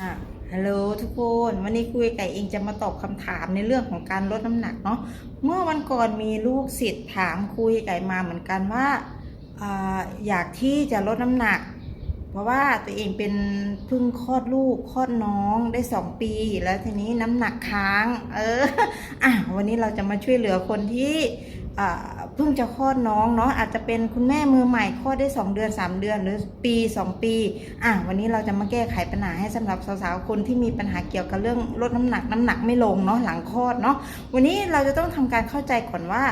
อะฮัลโหลทุกคนวันนี้คุยไก่เองจะมาตอบคำถามในเรื่องของการลดน้ำหนักเนาะเมื่อวันก่อนมีลูกศิษย์ถามคุยไก่มาเหมือนกันว่าอ่าอยากที่จะลดน้ำหนัก เพราะว่าตัวเองเป็นเพิ่งคลอดลูกคลอดน้องได้สองปีแล้วทีนี้น้ำหนักค้าง เอออะวันนี้เราจะมาช่วยเหลือคนที่อ่า เพิ่งจะคลอดน้องเนาะอาจจะเป็นคุณแม่มือใหม่คลอดได้ 2 เดือน 3 เดือนหรือปี 2 ปี อะวันนี้เราจะมาแก้ไขปัญหาให้สำหรับสาวๆคนที่มีปัญหาเกี่ยวกับเรื่องลดน้ำหนักน้ำหนักไม่ลงเนาะหลังคลอดเนาะวันนี้เราจะต้องทำการเข้าใจก่อนว่า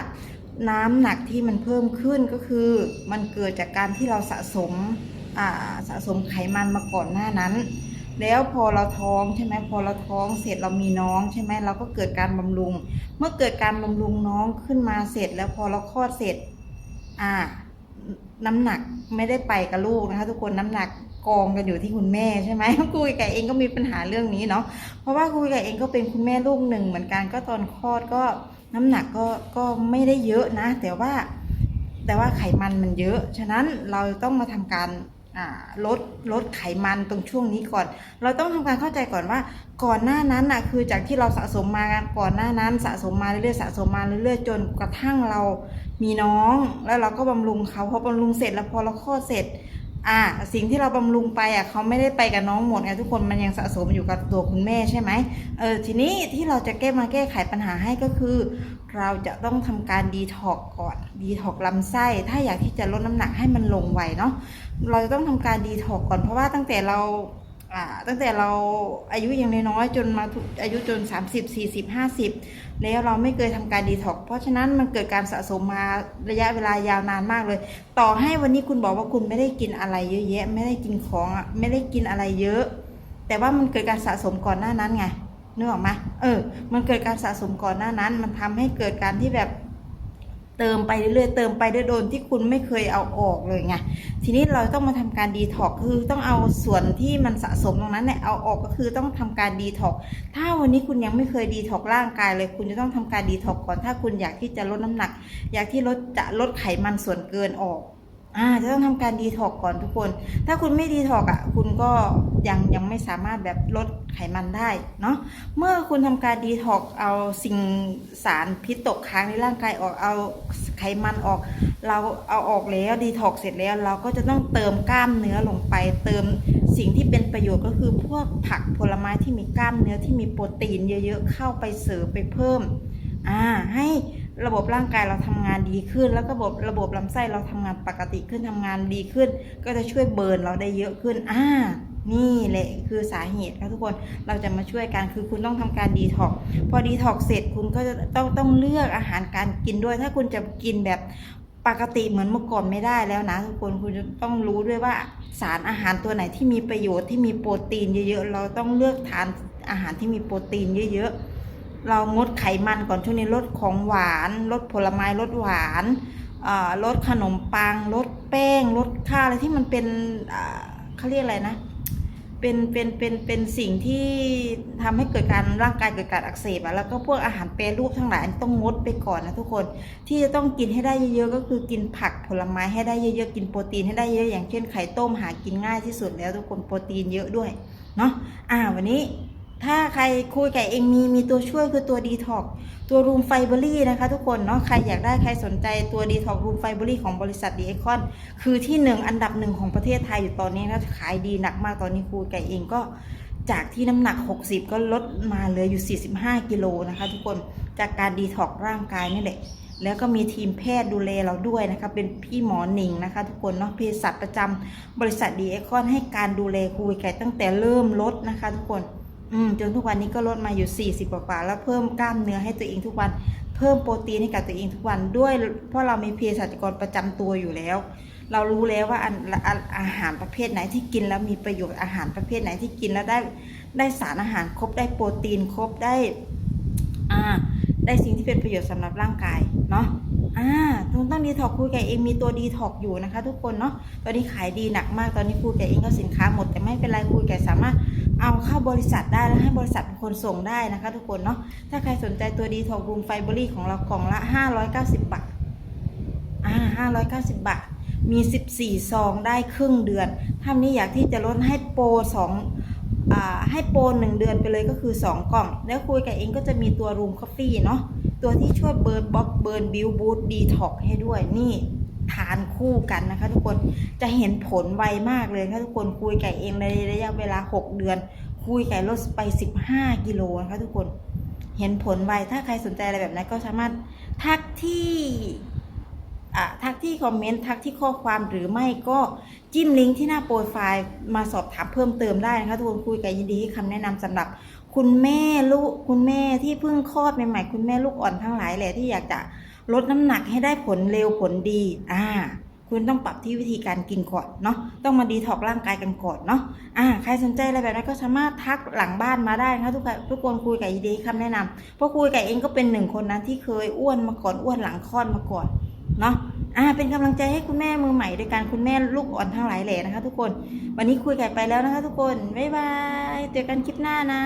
น้ำหนักที่มันเพิ่มขึ้นก็คือมันเกิดจากการที่เราสะสมอ่าสะสมไขมันมาก่อนหน้านั้น แล้วพอเราท้องใช่ไหมพอเราท้องเสร็จเรามีน้องใช่ไหมเราก็เกิดการบำรุง เมื่อเกิดการบำรุงน้องขึ้นมาเสร็จ แล้วพอเราคลอดเสร็จ อ่า น้ำหนักไม่ได้ไปกับลูกนะคะ ทุกคนน้ำหนักกองกันอยู่ที่คุณแม่ใช่ไหมคุยกับเองก็มีปัญหาเรื่องนี้เนาะเพราะว่าคุยกับเองก็เป็นคุณแม่ลูกหนึ่งเหมือนกันก็ตอนคลอดก็น้ำหนักก็ก็ไม่ได้เยอะนะ แต่ว่าแต่ว่าไขมันมันเยอะ ฉะนั้นเราต้องมาทำการ ลดลดไขมันตรงช่วงนี้ก่อน เราต้องทำการเข้าใจก่อนว่า ก่อนหน้านั้นน่ะคือจากที่เราสะสมมาก่อนหน้านั้นสะสมมาเรื่อยๆสะสมมาเรื่อยๆจนกระทั่งเรามีน้อง แล้วเราก็บำรุงเขาพอบำรุงเสร็จแล้วพอเราคลอดเสร็จ อ่าสิ่งที่เราบำรุงไปอะเขาไม่ได้ไปกับน้องหมดไงทุกคนมันยังสะสมอยู่กับตัวคุณแม่ใช่ไหมเออทีนี้ที่เราจะแก้มาแก้ไขปัญหาให้ก็คือ เราจะต้องทำการดีท็อกก่อนดีท็อกลำไส้ ถ้าอยากที่จะลดน้ำหนักให้มันลงไวเนาะเราจะต้องทำการดีท็อกก่อนเพราะว่าตั้งแต่เรา ตั้งแต่เราอายุยังน้อยจนมาอายุจน 30 40 50 แล้วเราไม่เคยทำการดีท็อกเพราะฉะนั้นมันเกิดการสะสมมาระยะเวลายาวนานมากเลย ต่อให้วันนี้คุณบอกว่าคุณไม่ได้กินอะไรเยอะแยะ ไม่ได้กินของไม่ได้กินอะไรเยอะ แต่ว่ามันเกิดการสะสมก่อนหน้านั้นไงนึกออกไหมเออ มันเกิดการสะสมก่อนหน้านั้น มันทำให้เกิดการที่แบบ เติมไปเรื่อยๆเติมไปด้วยโดนที่คุณไม่เคยเอาออกเลยไงทีนี้เราต้องมาทำการดีท็อกคือต้องเอาส่วนที่มันสะสมตรงนั้นเนี่ยเอาออกก็คือต้องทำการดีท็อกถ้าวันนี้คุณยังไม่เคยดีท็อกร่างกายเลย คุณจะต้องทำการดีท็อกก่อนถ้าคุณอยากที่จะลดน้ำหนัก อยากที่ลดจะลดไขมันส่วนเกินออก อ่าจะต้องทำการดีท็อกก่อนทุกคน ถ้าคุณไม่ดีท็อกอะ คุณก็ยังยังไม่สามารถแบบลดไขมันได้เนาะ เมื่อคุณทำการดีท็อกเอาสิ่งสารพิษตกค้างในร่างกายออก เอาไขมันออก เราเอาออกแล้วดีท็อกเสร็จแล้ว เราก็จะต้องเติมกล้ามเนื้อลงไป เติมสิ่งที่เป็นประโยชน์ก็คือพวกผักผลไม้ที่มีกล้ามเนื้อที่มีโปรตีนเยอะๆเข้าไปเสริมไปเพิ่ม อ่า ให้ ระบบร่างกายเราทำงานดีขึ้น แล้วก็ระบบระบบลำไส้เราทำงานปกติขึ้นทำงานดีขึ้น ก็จะช่วยเบิร์นเราได้เยอะขึ้นอ่านี่แหละคือสาเหตุครับทุกคนเราจะมาช่วยกันคือคุณต้องทำการดีท็อกพอดีท็อกเสร็จคุณก็จะต้องต้องเลือกอาหารการกินด้วย ถ้าคุณจะกินแบบปกติเหมือนเมื่อก่อนไม่ได้แล้วนะทุกคนคุณจะต้องรู้ด้วยว่าสารอาหารตัวไหนที่มีประโยชน์ที่มีโปรตีนเยอะๆเราต้องเลือกทานอาหารที่มีโปรตีนเยอะๆ เรางดไขมันก่อนช่วงนี้ลดของหวานลดผลไม้ลดหวานลดขนมปังลดแป้งลดข้าวอะไรที่มันเป็นเขาเรียกอะไรนะเป็นเป็นเป็นเป็นสิ่งที่ทำให้เกิดการร่างกายเกิดการอักเสบอะแล้วก็พวกอาหารแปรรูปทั้งหลายต้องงดไปก่อนนะทุกคนที่จะต้องกินให้ได้เยอะๆก็คือกินผักผลไม้ให้ได้เยอะๆกินโปรตีนให้ได้เยอะอย่างเช่นไข่ต้มหากินง่ายที่สุดแล้วทุกคนโปรตีนเยอะด้วยเนาะอ่าวันนี้ ถ้าใครคุยกับเองมีมีตัวช่วยคือตัวดีท็อกตัวรูมไฟเบอรี่นะคะทุกคนเนาะใครอยากได้ใครสนใจตัวดีท็อกรูมไฟเบอรี่ของบริษัทดีไอคอนคือที่หนึ่งอันดับหนึ่งของประเทศไทยอยู่ตอนนี้นะขายดีหนักมากตอนนี้คุยกับเองก็จากที่น้ำหนัก 60 ก็ลดมาเหลืออยู่ 45 กิโลนะคะทุกคนจากการดีท็อกร่างกายนี่แหละแล้วก็มีทีมแพทย์ดูแลเราด้วยนะคะเป็นพี่หมอหนิงนะคะ ทุกคนเนาะเภสัชประจำบริษัทดีไอคอนให้การดูแลคุยไก่ตั้งแต่เริ่มลดนะคะ ทุกคน อืมจนทุกวันนี้ก็ลดมาอยู่ 40กว่าแล้วเพิ่มกล้ามเนื้อให้ตัวเองทุกวัน เพิ่มโปรตีนให้กับตัวเองทุกวันด้วยเพราะเรามีเภสัชกรประจำตัวอยู่แล้ว เรารู้แล้วว่าอันอันอาหารประเภทไหนที่กินแล้วมีประโยชน์อาหารประเภทไหนที่กินแล้วได้ได้สารอาหารครบได้โปรตีนครบได้อ่าได้สิ่งที่เป็นประโยชน์สำหรับร่างกายเนาะอ่าต้องต้องดีท็อกคุยกับเองมีตัวดีท็อกอยู่นะคะ ทุกคนเนาะตอนนี้ขายดีหนักมากตอนนี้คุยกับเองก็สินค้าหมดแต่ไม่เป็นไรคุยกับสามารถ เอาเข้าบริษัทได้แล้วให้บริษัทเป็นคนส่งได้นะคะ ทุกคนเนาะถ้าใครสนใจตัวดีท็อกรูมไฟเบอรี่ของเรากล่องละ 590 บาทอ่า590 บาท มี 14 ซองได้ครึ่งเดือน ถ้านี้อยากที่จะลดให้โปร2อ่าให้โปรหนึ่งเดือนไปเลยก็คือ 2 กล่อง แล้วคุยกับเองก็จะมีตัวรูมคอฟฟี่เนาะตัวที่ช่วยเบิร์นบล็อกเบิร์นบิวบูตดีท็อกให้ด้วยนี่ ทานคู่กันนะคะ ทุกคนจะเห็นผลไวมากเลยค่ะทุกคนคุยไก่เองในระยะเวลา 6 เดือน คุยไก่ลดไป 15 กิโลนะคะทุกคนเห็นผลไวถ้าใครสนใจอะไรแบบนั้นก็สามารถทักที่อะทักที่คอมเมนต์ทักที่ข้อความหรือไม่ก็จิ้มลิงก์ที่หน้าโปรไฟล์มาสอบถามเพิ่มเติมได้นะคะทุกคนคุยกับยินดีให้คำแนะนำสำหรับคุณแม่ลูกคุณแม่ที่เพิ่งคลอดใหม่ๆคุณแม่ลูกอ่อนทั้งหลายแหละที่อยากจะ ลดน้ำหนักให้ได้ผลเร็วผลดีอ่าคุณต้องปรับที่วิธีการกินก่อนเนาะต้องมาดีท็อกร่างกายกันก่อนเนาะอ่าใครสนใจอะไรแบบนั้นก็สามารถทักหลังบ้านมาได้นะคะทุกคนทุกคนคุยกับยินดีให้คำแนะนำเพราะคุยกับเองก็เป็นหนึ่งคนนะที่เคยอ้วนมาก่อนอ้วนหลังคลอดมาก่อนเนาะอ่าเป็นกำลังใจให้คุณแม่มือใหม่โดยการคุณแม่ลูกอ่อนทั้งหลายแหล่นะคะ ทุกคน วันนี้คุยไก่ไปแล้วนะคะ ทุกคนบ๊ายบายเจอกันคลิปหน้านะ